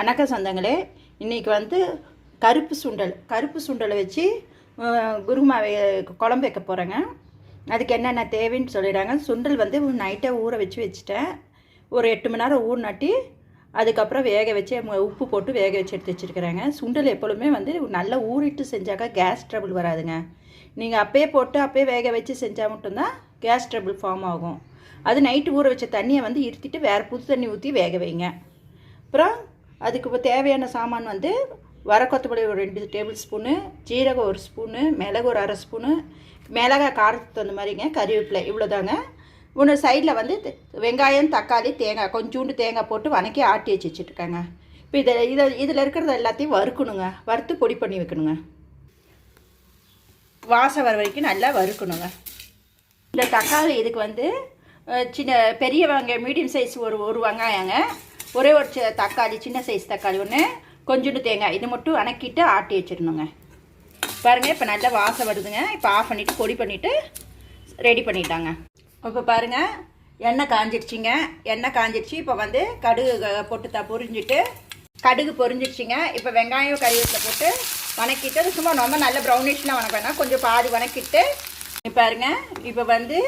வணக்கம் சொந்தங்களே இன்றைக்கி வந்து கருப்பு சுண்டல் கருப்பு சுண்டலை வச்சு குருமாவை குழம்பு வைக்க போகிறேங்க அதுக்கு என்னென்ன தேவைன்னு சொல்லிடுறாங்க. சுண்டல் வந்து நைட்டே ஊற வச்சு வச்சுட்டேன். ஒரு எட்டு மணி நேரம் ஊறினாட்டி அதுக்கப்புறம் வேக வச்சு உப்பு போட்டு வேக வச்சு எடுத்து வச்சுருக்கிறேங்க. சுண்டல் எப்பொழுதுமே வந்து நல்லா ஊறிட்டு செஞ்சாக்கா கேஸ் ட்ரபிள் வராதுங்க. நீங்கள் அப்பயே போட்டு அப்பயே வேக வச்சு செஞ்சால் மட்டும்தான் கேஸ் ட்ரபிள் ஃபார்ம் ஆகும். அது நைட்டு ஊற வச்ச தண்ணியை வந்து இருத்திட்டு வேறு புது தண்ணி ஊற்றி வேக வைங்க. அப்புறம் அதுக்கு இப்போ தேவையான சாமான் வந்து வர கொத்தமல்லி ஒரு ரெண்டு டேபிள் ஸ்பூனு ஜீரகம் ஒரு ஸ்பூனு மிளகு ஒரு அரை ஸ்பூனு மிளகாய் காரத்துக்கு தகுந்த மாதிரிங்க கறிவேப்பிலை இவ்வளோதாங்க ஒன்று சைடில் வந்து வெங்காயம் தக்காளி தேங்காய் கொஞ்சோண்டு தேங்காய் போட்டு வணக்கி ஆட்டி வச்சு வச்சுட்ருக்காங்க இப்போ இதை இதை இதில் இருக்கிறத எல்லாத்தையும் வறுக்கணுங்க. வறுத்து பொடி பண்ணி வைக்கணுங்க. வாசம் வர வரைக்கும் நல்லா வறுக்கணுங்க. இந்த தக்காளி இதுக்கு வந்து சின்ன பெரிய வெங்காயம் மீடியம் சைஸ் ஒரு ஒரு வெங்காயங்க. ஒரே ஒரு தக்காளி சின்ன சைஸ் தக்காளி ஒன்று கொஞ்சோண்டு தேங்காய். இது மட்டும் வணக்கிட்டு ஆட்டி வச்சிடணுங்க. பாருங்கள் இப்போ நல்லா வாசம் வருதுங்க. இப்போ ஆஃப் பண்ணிவிட்டு பொடி பண்ணிவிட்டு ரெடி பண்ணிட்டாங்க. இப்போ பாருங்கள் எண்ணெய் காஞ்சிடுச்சிங்க எண்ணெய் காஞ்சிடுச்சு இப்போ வந்து கடுகு போட்டு த பொரிஞ்சிட்டு கடுகு பொரிஞ்சிடுச்சிங்க இப்போ வெங்காயம் கறிவேப்பிலை போட்டு வணக்கிட்டு அது சும்மா ரொம்ப நல்ல ப்ரௌனிஷ்லாம் வணக்க வேணாம். கொஞ்சம் பாதி வணக்கிட்டு பாருங்க. இப்போ வந்து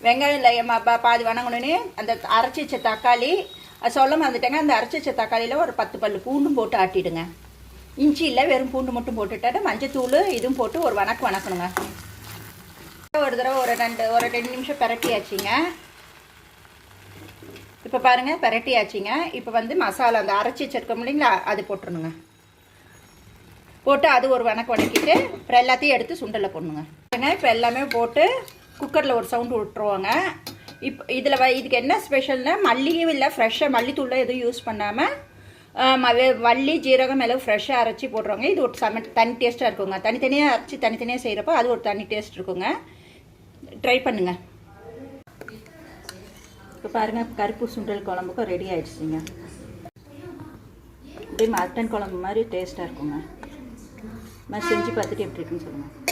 வெங்காயம் பா- பாதி வணங்கணுன்னு அந்த அரைச்சி வச்ச தக்காளி அது சொல்ல மறந்துட்டேங்க. அந்த அரைச்சி வச்ச தக்காளியில் ஒரு பத்து பல்லு பூண்டும் போட்டு ஆட்டிடுங்க. இஞ்சி இல்லை வெறும் பூண்டு மட்டும் போட்டுட்டாட்டு மஞ்சத்தூள் இதுவும் போட்டு ஒரு வணக்கு வணக்கணுங்க. ஒரு தடவை ஒரு ரெண்டு ஒரு ரெண்டு நிமிஷம் பிரட்டியாச்சுங்க. இப்போ பாருங்கள் பிரட்டியாச்சுங்க. இப்போ வந்து மசாலா அந்த அரைச்சி வச்சிருக்கோம் இல்லைங்களா அது போட்டுருணுங்க போட்டு அது ஒரு வணக்கம் வணக்கிட்டு அப்புறம் எல்லாத்தையும் எடுத்து சுண்டலில் போடணுங்க. இப்போ எல்லாமே போட்டு குக்கரில் ஒரு சவுண்டு விட்டுருவாங்க. இப்போ இதில் வ இதுக்கு என்ன ஸ்பெஷல்னால் மல்லியும் இல்லை ஃப்ரெஷ்ஷாக மல்லித்தூள் எதுவும் யூஸ் பண்ணாமல் வள்ளி ஜீரகம் மிளகு ஃப்ரெஷ்ஷாக அரைச்சி போடுறவங்க. இது ஒரு செம தனி டேஸ்ட்டாக இருக்குங்க. தனித்தனியாக அரைச்சி தனித்தனியாக செய்கிறப்போ அது ஒரு தனி டேஸ்ட் இருக்குங்க. ட்ரை பண்ணுங்கள் இப்போ பாருங்கள் கருப்பு சுண்டல் குழம்புக்கும் ரெடி ஆகிடுச்சிங்க இப்படி மட்டன் குழம்பு மாதிரி டேஸ்ட்டாக இருக்குங்க. நான் செஞ்சு பார்த்துட்டு எப்படி இருக்குன்னு சொல்லுங்கள்